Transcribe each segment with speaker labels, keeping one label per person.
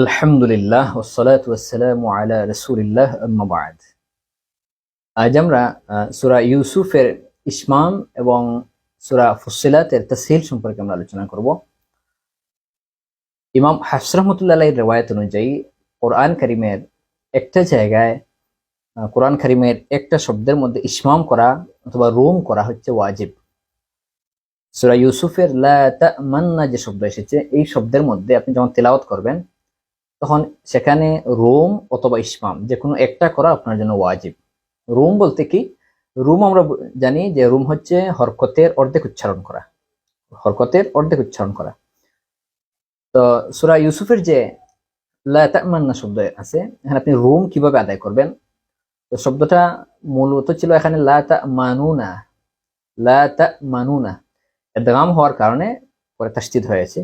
Speaker 1: আলহামদুলিল্লাহ ওসলাত ওয়াসালাম আলা রসুলিল্লাহ আম্মাবাদ আজ আমরা সূরা ইউসুফের ইসমাম এবং সূরা ফুসিলাতের তসহিল সম্পর্কে আমরা আলোচনা করব। ইমাম হাফস রহমতুল্লাহ রেওয়ায়ত অনুযায়ী কোরআন করিমের একটা জায়গায় কোরআন করিমের একটা শব্দের মধ্যে ইসমাম করা অথবা রোম করা হচ্ছে ওয়াজিব। সূরা ইউসুফের লা যে শব্দ এসেছে, এই শব্দের মধ্যে আপনি যখন তেলাওয়াত করবেন তখন সেখানে রোম অথবা ইসমাম যে কোনো একটা করা আপনার জন্য ওয়াজিব। রুম বলতে কি? রুম আমরা জানি যে রুম হচ্ছে হরকতের অর্ধেক উচ্চারণ করা। হরকতের অর্ধেক উচ্চারণ করা। তো সুরা ইউসুফের যে লা তামান্না শব্দ আছে, এখানে আপনি রুম কীভাবে আদায় করবেন? তো শব্দটা মূলত ছিল এখানে লা তামানুনা, লা এর দাম হওয়ার কারণে পরে তাসদিদ হয়েছে।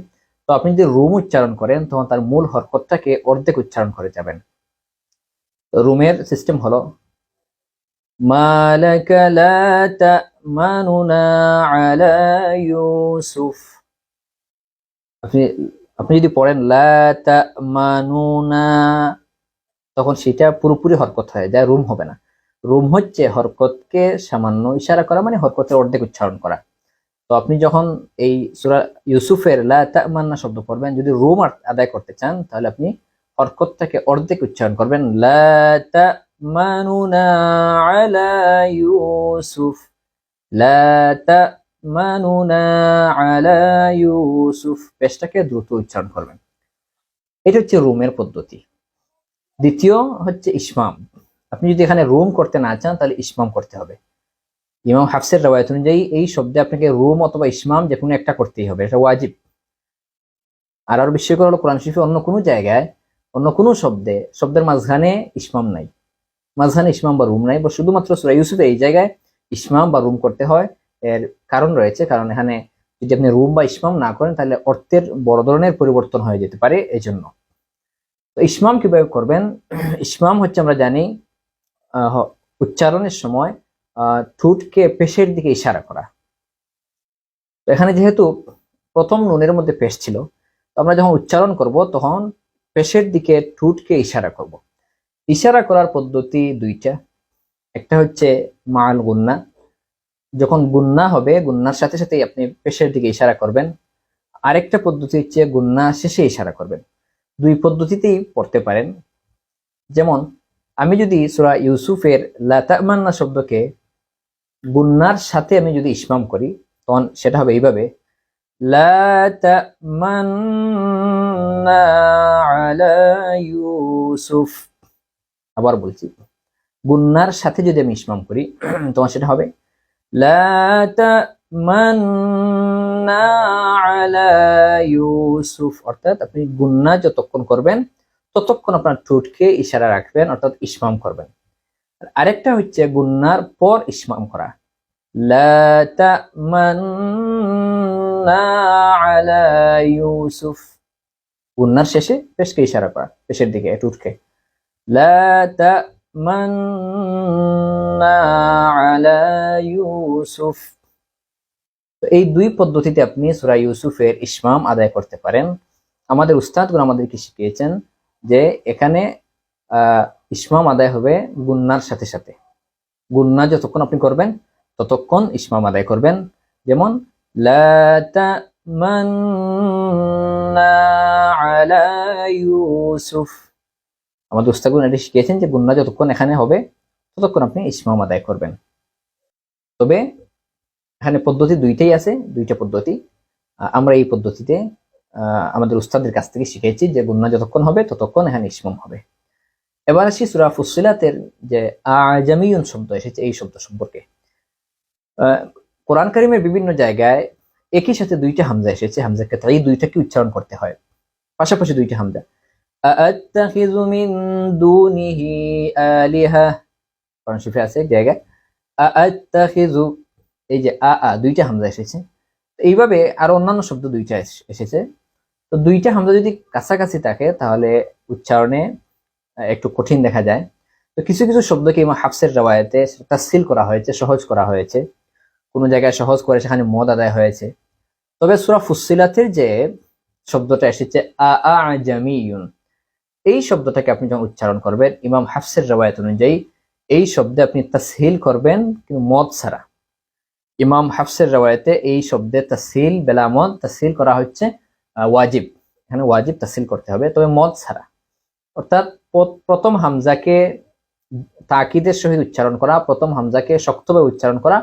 Speaker 1: তো আপনি যদি রুম উচ্চারণ করেন, তখন তার মূল হরকতটাকে অর্ধেক উচ্চারণ করে যাবেন। রুমের সিস্টেম হলো আপনি যদি পড়েন, লা তামানুনা, তখন সেটা পুরোপুরি হরকত হয়ে যায় রুম হবে না। রুম হচ্ছে হরকতকে সামান্য ইশারা করা মানে হরকতের অর্ধেক উচ্চারণ করা। তো আপনি যখন এই সূরা ইউসুফের লা তামান্না শব্দ পড়বেন, যদি রুম আদায় করতে চান, তাহলে আপনি হরকতটাকে অর্ধেক উচ্চারণ করবেন আলা ইউসুফ ইউসুফ, পেশটাকে দ্রুত উচ্চারণ করবেন। এটা হচ্ছে রুমের পদ্ধতি। দ্বিতীয় হচ্ছে ইসমাম। আপনি যদি এখানে রুম করতে না চান, তাহলে ইসমাম করতে হবে। ইমাম হাফসের রবায়ত অনুযায়ী এই শব্দে আপনাকে রুম অথবা ইসমাম যে কোনো একটা করতেই হবে, এটা ওয়াজিব। আর আরও বিস্ময়কর হলো কোরআন শরীফে অন্য কোনো জায়গায়, অন্য কোনো শব্দে, শব্দের মাঝখানে ইসমাম নাই। মাঝখানে ইসমাম বা রুম নাই, বা শুধুমাত্র সুরা ইউসুফে এই জায়গায় ইসমাম বা রুম করতে হয়। এর কারণ রয়েছে, কারণ এখানে যদি আপনি রুম বা ইসমাম না করেন, তাহলে অর্থের বড় ধরনের পরিবর্তন হয়ে যেতে পারে এই জন্য তো ইসমাম কীভাবে করবেন? ইসমাম হচ্ছে আমরা জানি উচ্চারণের সময় ঠোঁটকে পেশের দিকে ইশারা করা। এখানে যেহেতু প্রথম নুনের মধ্যে পেশ ছিল আমরা যখন উচ্চারণ করব, তখন পেশের দিকে ঠোঁটকে ইশারা করব। ইশারা করার পদ্ধতি দুইটা। একটা হচ্ছে মাল গুন্না। যখন গুন্না হবে, গুন্নার সাথে সাথেই আপনি পেশের দিকে ইশারা করবেন। আরেকটা পদ্ধতি হচ্ছে গুন্না শেষে ইশারা করবেন। দুই পদ্ধতিতেই পড়তে পারেন। যেমন, আমি যদি সুরা ইউসুফের লাতামান্না শব্দকে গুন্নার সাথে আমি যদি ইসমাম করি, তখন সেটা হবে এইভাবে ইউসুফ আবার বলছি। গুন্নার সাথে যদি আমি ইসমাম করি, তখন সেটা হবে ইউসুফ অর্থাৎ আপনি গুন্না যতক্ষণ করবেন, ততক্ষণ আপনার ঠোঁটকে ইশারা রাখবেন, অর্থাৎ ইসমাম করবেন। আরেকটা হচ্ছে গুন্নার পর ইসমাম করা। ইউসুফ। গুন্নার শেষে পেশকে ইশারা করা পেশের দিকে তামান্না আলা ইউসুফ। এই দুই পদ্ধতিতে আপনি সূরা ইউসুফের ইসমাম আদায় করতে পারেন। আমাদের উস্তাদগুলো আমাদেরকে শিখিয়েছেন যে এখানে আহ, ইসমাম আদায় হবে গুন্নার সাথে সাথে। গুন্না যতক্ষণ আপনি করবেন, ততক্ষণ ইসমাম আদায় করবেন। যেমন আমাদের উস্তাদগুলো এটি শিখিয়েছেন যে গুন্না যতক্ষণ এখানে হবে, ততক্ষণ আপনি ইসমাম আদায় করবেন। তবে এখানে পদ্ধতি দুইটাই আছে, দুইটা পদ্ধতি। আমরা এই পদ্ধতিতে আমাদের উস্তাদের কাছ থেকে শিখেছি যে গুন্না যতক্ষণ হবে, ততক্ষণ এখানে ইসমাম হবে। এবার আসি সুরা ফুসিলাতের যে আজামিউন শব্দ এসেছে, এই শব্দ সম্পর্কে। কোরআন কারিমের বিভিন্ন জায়গায় একই সাথে দুইটা হামজা এসেছে হামজাকে তাই দুইটাকে উচ্চারণ করতে হয়। পাশাপাশি দুইটা হামজা। কোরআন শিফে আছে এক জায়গায়। এই যে আ আ, দুইটা হামজা এসেছে। এইভাবে আর অন্যান্য শব্দ দুইটা এসেছে। তো দুইটা হামজা যদি কাছাকাছি থাকে, তাহলে উচ্চারণে একটু কঠিন দেখা যায়। তো কিছু কিছু শব্দকে ইমাম হাফসের রাওয়ায়াতে তাসিল করা হয়েছে, সহজ করা হয়েছে। কোনো জায়গায় সহজ করে সেখানে মদ আদায় হয়েছে। তবে সুরা ফুসিলাতের যে শব্দটা এসেছে, আ আ জামিউন এই শব্দটাকে আপনি যখন উচ্চারণ করবেন, ইমাম হাফসের রবায়ত অনুযায়ী এই শব্দে আপনি তাসহিল করবেন কিন্তু মদ ছাড়া। ইমাম হাফসের রবায়তে এই শব্দে তাসহিল বেলামদ তাসহিল করা হচ্ছে ওয়াজিব। এখানে ওয়াজিব তাসহিল করতে হবে, তবে মদ ছাড়া। অর্থাৎ প্রথম হামজাকে তাকিদের সহিত উচ্চারণ করা, প্রথম হামজাকে শক্তভাবে উচ্চারণ করা,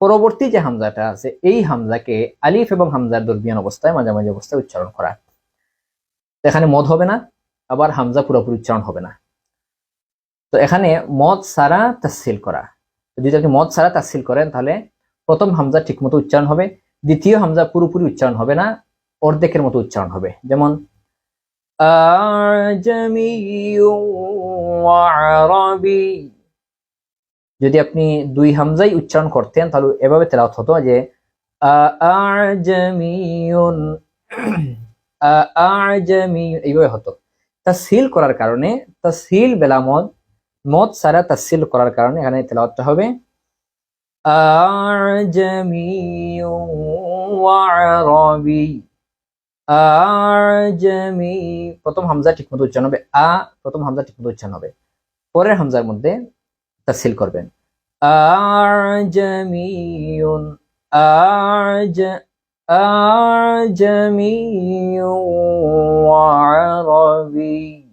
Speaker 1: পরবর্তী যে হামজাটা আছে, এই হামজাকে আলিফ এবং হামজার দরবিয়ান অবস্থায় মাঝামাঝি অবস্থায় উচ্চারণ করা। এখানে মদ হবে না, আবার হামজা পুরোপুরি উচ্চারণ হবে না। তো এখানে মদ সারা তাসিল করা। যদি আপনি মদ সারা তাসিল করেন, তাহলে প্রথম হামজা ঠিকমতো উচ্চারণ হবে, দ্বিতীয় হামজা পুরোপুরি উচ্চারণ হবে না, অর্ধেকের মতো উচ্চারণ হবে। যেমন যদি আপনি দুই হামজাই উচ্চারণ করতেন, তাহলে এভাবে তেলাওয়াত হতো যে এইভাবে হতো। তাসহিল করার কারণে, তাসহিল বেলামদ মদ সারা তাসহিল করার কারণে এখানে তেলাওয়াতটা হবে, আজমিউ আরবি। আজমি প্রথম হামজা ঠিকমতো উচ্চারণ হবে। আ, প্রথম হামজা ঠিকমতো উচ্চারণ হবে। পরের হামজার মধ্যে তাসহিল করবেন। আজমিউন আজ আজমিউ আরবি।